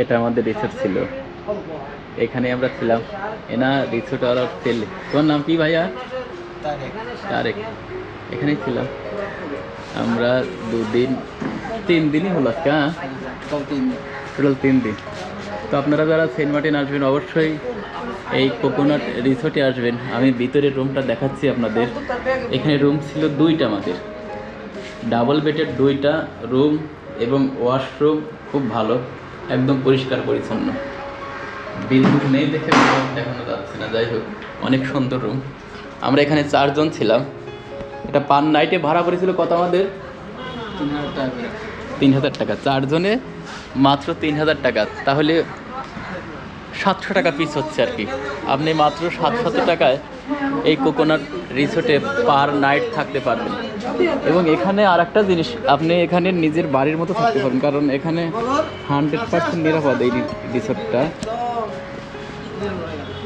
এটা আমাদের রিসোর্ট ছিল। এখানে আমরা ছিলাম। এনা রিসোর্ট আর ছেলে। তোমার নাম কি ভাইয়া? তারেক। এখানেই ছিলাম। আমরা দুদিন তিন দিনই হলো আজকে হ্যাঁ? টোটাল তিন দিন। তো আপনারা যারা সেন্ট মার্টিন আসবেন অবশ্যই এই কোকোনাট রিসোর্টে আসবেন। আমি ভিতরের রুমটা দেখাচ্ছি আপনাদের। এখানে রুম ছিল দুইটা আমাদের। ডাবল বেডের দুইটা রুম এবং ওয়াশরুম খুব ভালো, একদম পরিষ্কার পরিচ্ছন্ন। বিদ্যুৎ নেই দেখে দেখানো যাচ্ছে না, যাই হোক, অনেক সুন্দর রুম আমরা এখানে চারজন ছিলাম। এটা পার নাইটে ভাড়া পড়েছিল কত আমাদের? তিন হাজার টাকা। চারজনে মাত্র তিন হাজার টাকা। তাহলে সাতশো টাকা পিস হচ্ছে আর কি। আপনি মাত্র সাতশত টাকায় এই কোকোনাট রিসোর্টে পার নাইট থাকতে পারবেন। এবং এখানে আর একটা জিনিস, আপনি এখানে নিজের বাড়ির মতো থাকতে পারবেন কারণ এখানে হান্ড্রেড পার্সেন্ট নিরাপদ এই রিসোর্টটা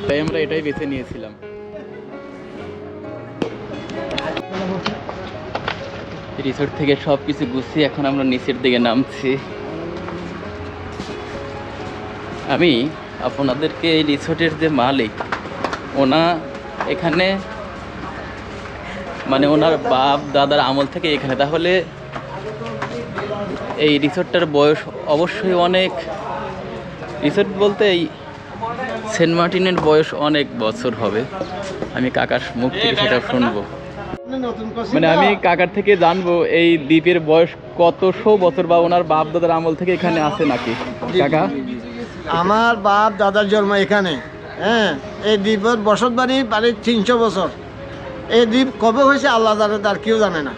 তাই আমরা এটাই বেছে নিয়েছিলাম। রিসোর্ট থেকে সব কিছু গুছিয়ে এখন আমরা নিচের দিকে নামছি। আমি আপনাদেরকে এই রিসোর্টের যে মালিক, ওনা এখানে মানে ওনার বাপ দাদার আমল থেকে এখানে। তাহলে এই রিসোর্টটার বয়স অবশ্যই অনেক। রিসোর্ট বলতে এই সেন্ট মার্টিনের বয়স অনেক বছর হবে। আমি কাকার মুখ থেকে সেটা শুনব। মানে আমি কাকার থেকে জানব এই দ্বীপের বয়স কতশো বছর বা ওনার বাপ দাদার আমল থেকে এখানে আছে নাকি? কাকা? আমার বাপ দাদার জন্ম এখানে। হ্যাঁ এই দ্বীপের বসত বাড়ি বাড়ি তিনশো বছর। এই দ্বীপ কবে হয়েছে আল্লাহ জানে তার কেউ জানে না।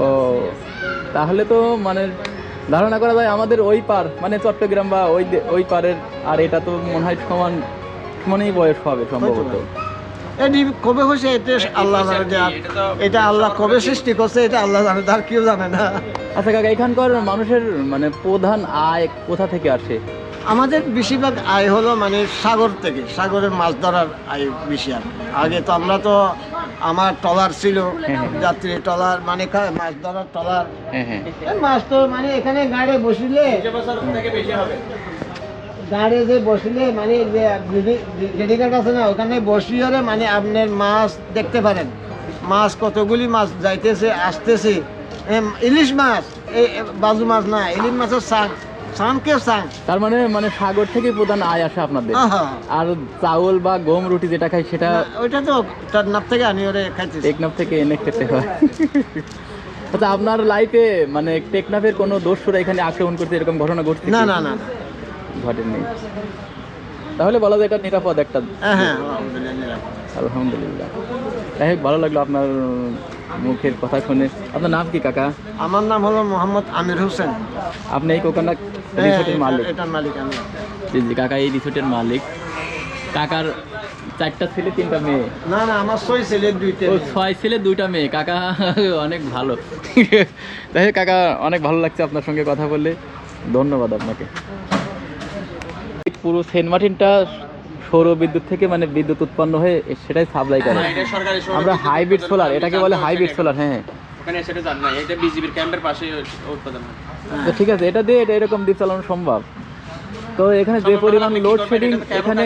ও তাহলে তো মানে ধারণা করা যায় আমাদের ওই পার মানে চট্টগ্রাম বা ওই ওই পারের আর এটা তো মনে হয় সমান সমানই বয়স হবে সম্ভবত। এই দ্বীপ কবে হয়েছে এটা আল্লাহ জানে যে এটা আল্লাহ কবে সৃষ্টি করছে এটা আল্লাহ জানে তার কেউ জানে না। আচ্ছা কাকা এখানকার মানুষের মানে প্রধান আয় কোথা থেকে আসে? আমাদের বেশিরভাগ আয় হলো মানে সাগর থেকে সাগরের মাছ ধরার আয় বেশি আর আগে তো আমরা তো আমার টলার ছিল হ্যাঁ, হ্যাঁ। যাত্রী টলার মানে মাছ ধরার টলার হ্যাঁ মাছ তো মানে এখানে গাড়ে বসিলে গাড়ি যে বসিলে মানে জেডিঘাট আছে না ওখানে বসিয়ে মানে আপনার মাছ দেখতে পারেন। মাছ কতগুলি মাছ যাইতেছে আসতেছে। ইলিশ মাছ বাজু মাছ না ইলিশ মাছের সাং তার মানে মানে সাগর থেকে প্রধান আয় আসে আপনাদের। আর চাউল বা গম রুটি যেটা খাই সেটা ওইটা তো তার নাপ থেকে আনি ওরে খাইতেছি টেকনাফ থেকে এনে খেতে হয়। আচ্ছা আপনার লাইফে মানে টেকনাফের কোনো দোষরা এখানে আক্রমণ করতে এরকম ঘটনা ঘটছে না না না। ঘটেনি। তাহলে বলা যায় এটা নিরাপদ একটা হ্যাঁ হ্যাঁ আলহামদুলিল্লাহ। যাই হোক ভালো লাগল আপনার মুখের কথা শুনে। আপনার নাম কি কাকা? আমার নাম হলো মোহাম্মদ আমির হোসেন। আপনি এই কোকানা হ্যাঁ, রিসোর্টের মালিক। এটার মালিক আমি। জি জি কাকা এই রিসোর্টের মালিক। কাকার চারটা ছেলে তিনটা মেয়ে। না না আমার ছয় ছেলে দুইটা। ছয় ছেলে দুইটা মেয়ে। কাকা অনেক ভালো। হোক কাকা অনেক ভালো লাগছে আপনার সঙ্গে কথা বললে ধন্যবাদ আপনাকে। পুরো সেন্ট মার্টিনটা সৌর বিদ্যুৎ থেকে মানে বিদ্যুৎ উৎপন্ন হয়ে সেটাই সাপ্লাই করে। আমরা হাইব্রিড সোলার এটাকে বলে হাইব্রিড সোলার হ্যাঁ। ওখানে সেটা জান না এটা বিজিবির ক্যাম্পের পাশে উৎপাদন হয়। ঠিক আছে এটা দিয়ে এটা এরকম দ্বীপ চালানো সম্ভব। তো এখানে যে পরিমাণ লোড শেডিং এখানে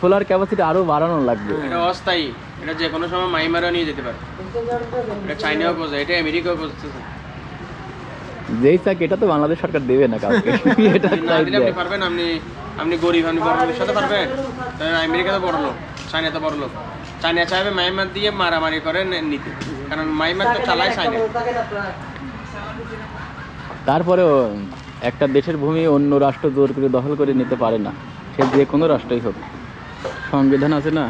সোলার ক্যাপাসিটি আরও বাড়ানো লাগবে। এটা অস্থায়ী এটা যে কোনো সময় মাইমারও নিয়ে যেতে পারে। এটা চাইনাও বোঝে এটা আমেরিকাও বুঝতেছে যেই চাক এটা তো বাংলাদেশ সরকার দেবে না কাউকে। এটা আপনি পারবেন আপনি আপনি গরিব আপনি বড় লোকের সাথে পারবেন। আমেরিকা তো বড় লোক চাইনা তো বড় লোক। চাইনা চাইবে মাইমার দিয়ে মারামারি করে নিতে। কারণ মাইমার তো চালায় তারপরেও একটা দেশের ভূমি অন্য রাষ্ট্র জোর করে দখল করে নিতে পারে না। সে যে কোনো রাষ্ট্রই হোক। সংবিধান আছে না?